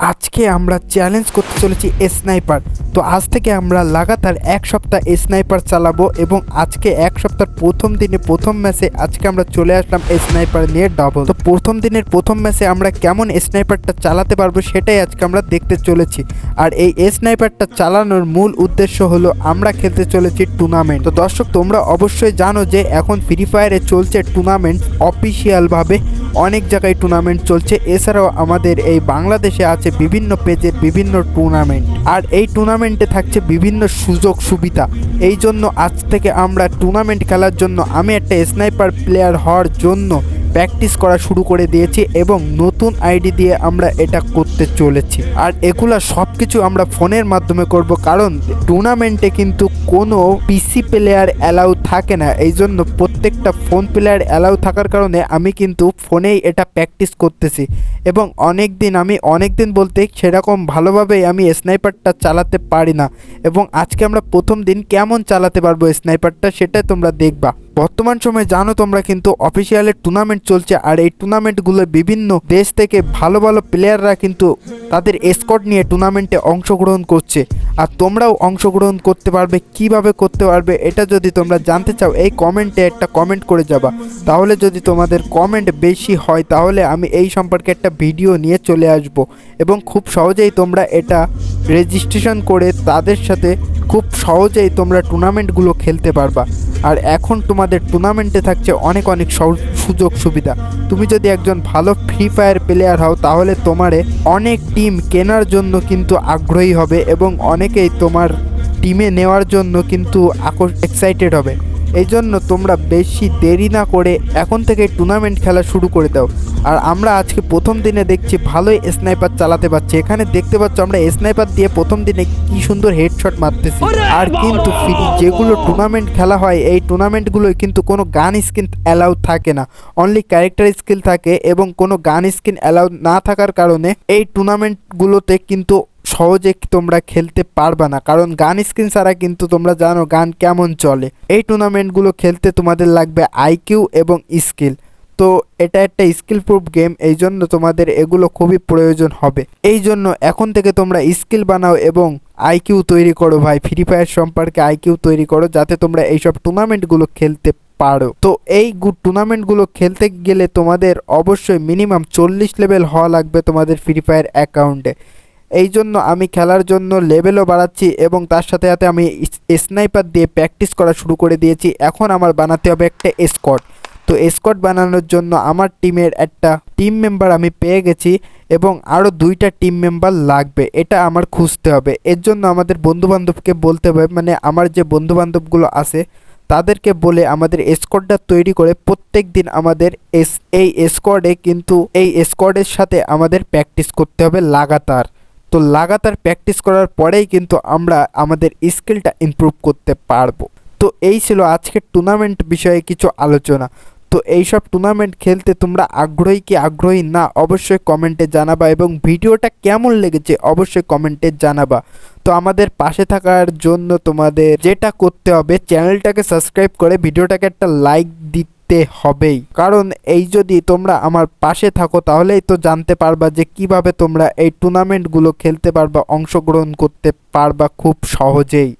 আজকে আমরা চ্যালেঞ্জ করতে চলেছি স্নাইপার তো আজ থেকে আমরা লাগাতার এক সপ্তাহ স্নাইপার চালাবো এবং আজকে এক সপ্তাহ প্রথম দিনে প্রথম ম্যাচে আজকে আমরা চলে আসলাম স্নাইপার নিয়ে ডাবল তো প্রথম দিনের প্রথম ম্যাচে আমরা কেমন স্নাইপারটা চালাতে পারব সেটাই আজকে আমরা দেখতে চলেছি। আর এই স্নাইপারটা চালানোর মূল উদ্দেশ্য হলো আমরা খেলতে চলেছি টুর্নামেন্ট তো দর্শক, তোমরা অবশ্যই জানো যে এখন ফ্রি ফায়ারে চলছে টুর্নামেন্ট অফিসিয়ালভাবে অনেক জায়গায় টুর্নামেন্ট চলছে। এছাড়াও আমাদের এই বাংলাদেশে আছে বিভিন্ন পেজের বিভিন্ন টুর্নামেন্ট আর এই টুর্নামেন্টে থাকছে বিভিন্ন সুযোগ সুবিধা। এই জন্য আজ থেকে আমরা টুর্নামেন্ট খেলার জন্য আমি একটা স্নাইপার প্লেয়ার হওয়ার জন্য প্র্যাকটিস করা শুরু করে দিয়েছি এবং নতুন আইডি দিয়ে আমরা এটা করতে চলেছি। আর এগুলা সব কিছু আমরা ফোনের মাধ্যমে করব কারণ টুর্নামেন্টে কিন্তু কোনো পিসি প্লেয়ার অ্যালাউ থাকে না। এই জন্য প্রত্যেকটা ফোন প্লেয়ার অ্যালাউ থাকার কারণে আমি কিন্তু ফোনেই এটা প্র্যাকটিস করতেছি। এবং অনেক দিন আমি অনেক দিন বলতে সেরকম ভালোভাবেই আমি স্নাইপারটা চালাতে পারি না। এবং আজকে আমরা প্রথম দিন কেমন চালাতে পারব স্নাইপারটা সেটা তোমরা দেখবা। বর্তমান সময়ে জানো তোমরা কিন্তু অফিসিয়ালের টুর্নামেন্ট চলছে আর এই টুর্নামেন্টগুলো বিভিন্ন দেশ থেকে ভালো ভালো প্লেয়াররা কিন্তু তাদের স্কট নিয়ে টুর্নামেন্টে অংশগ্রহণ করছে। আর তোমরাও অংশগ্রহণ করতে পারবে, কীভাবে করতে পারবে এটা যদি তোমরা জানতে চাও, এই কমেন্টে একটা কমেন্ট করে যাবা। তাহলে যদি তোমাদের কমেন্ট বেশি হয়, তাহলে আমি এই সম্পর্কে একটা ভিডিও নিয়ে চলে আসব। এবং খুব সহজেই তোমরা এটা রেজিস্ট্রেশন করে তাদের সাথে খুব সহজেই তোমরা টুর্নামেন্টগুলো খেলতে পারবা। আর এখন তোমাদের টুর্নামেন্টে থাকছে অনেক অনেক সুযোগ সুবিধা। তুমি যদি একজন ভালো ফ্রি ফায়ার প্লেয়ার হও, তাহলে তোমারে অনেক টিম কেনার জন্য কিন্তু আগ্রহী হবে এবং অনেকেই তোমার টিমে নেওয়ার জন্য কিন্তু আকর্ষ এক্সাইটেড হবে। এই জন্য তোমরা বেশি দেরি না করে এখন থেকে টুর্নামেন্ট খেলা শুরু করে দাও। আর আমরা আজকে প্রথম দিনে দেখছি ভালোই স্নাইপার চালাতে পারছি। এখানে দেখতে পাচ্ছ আমরা স্নাইপার দিয়ে প্রথম দিনে কি সুন্দর হেডশট মারতেছি। আর কিন্তু যেগুলো টুর্নামেন্ট খেলা হয় এই টুর্নামেন্টগুলোয় কিন্তু কোনো গান স্কিন অ্যালাউ থাকে না। অনলি ক্যারেক্টার স্কিল থাকে এবং কোনো গান স্কিন অ্যালাউ না থাকার কারণে এই টুর্নামেন্টগুলোতে কিন্তু সহজে তোমরা খেলতে পারবা না। কারণ গান স্ক্রিন ছাড়া কিন্তু তোমরা জানো গান কেমন চলে। এই টুর্নামেন্টগুলো খেলতে তোমাদের লাগবে আইকিউ এবং স্কিল তো এটা একটা স্কিল প্রুফ গেম এই জন্য তোমাদের এগুলো খুবই প্রয়োজন হবে। এই জন্য এখন থেকে তোমরা স্কিল বানাও এবং আইকিউ তৈরি করো ভাই। ফ্রি ফায়ার সম্পর্কে আইকিউ তৈরি করো যাতে তোমরা এইসব টুর্নামেন্টগুলো খেলতে পারো। তো এই টুর্নামেন্টগুলো খেলতে গেলে তোমাদের অবশ্যই মিনিমাম চল্লিশ লেভেল হওয়া লাগবে তোমাদের ফ্রি ফায়ার অ্যাকাউন্টে এই জন্য আমি খেলার জন্য লেভেলও বাড়াচ্ছি এবং তার সাথে সাথে আমি স্নাইপার দিয়ে প্র্যাকটিস করা শুরু করে দিয়েছি। এখন আমার বানাতে হবে একটা স্কট তো স্কট বানানোর জন্য আমার টিমের একটা টিম মেম্বার আমি পেয়ে গেছি এবং আরও দুইটা টিম মেম্বার লাগবে। এটা আমার খুঁজতে হবে। এর জন্য আমাদের বন্ধুবান্ধবকে বলতে হবে মানে আমার যে বন্ধুবান্ধবগুলো আছে, তাদেরকে বলে আমাদের স্কোয়াডটা তৈরি করে প্রত্যেক দিন আমাদের এই স্কোয়াডে কিন্তু এই স্কোয়াডের সাথে আমাদের প্র্যাকটিস করতে হবে লাগাতার। তো লাগাতার প্র্যাকটিস করার পরেই কিন্তু আমরা আমাদের স্কিলটা ইমপ্রুভ করতে পারব। তো এই ছিল আজকের টুর্নামেন্ট বিষয়ে কিছু আলোচনা। তো এইসব টুর্নামেন্ট খেলতে তোমরা আগ্রহী কি আগ্রহী না, অবশ্যই কমেন্টে জানাবা এবং ভিডিওটা কেমন লেগেছে অবশ্যই কমেন্টে জানাবা। তো আমাদের পাশে থাকার জন্য তোমাদের যেটা করতে হবে চ্যানেলটাকে সাবস্ক্রাইব করে ভিডিওটাকে একটা লাইক দিতে হবেই। কারণ এই যদি তোমরা আমার পাশে থাকো, তাহলেই তো জানতে পারবা যে কীভাবে তোমরা এই টুর্নামেন্টগুলো খেলতে পারবা, অংশগ্রহণ করতে পারবা খুব সহজেই।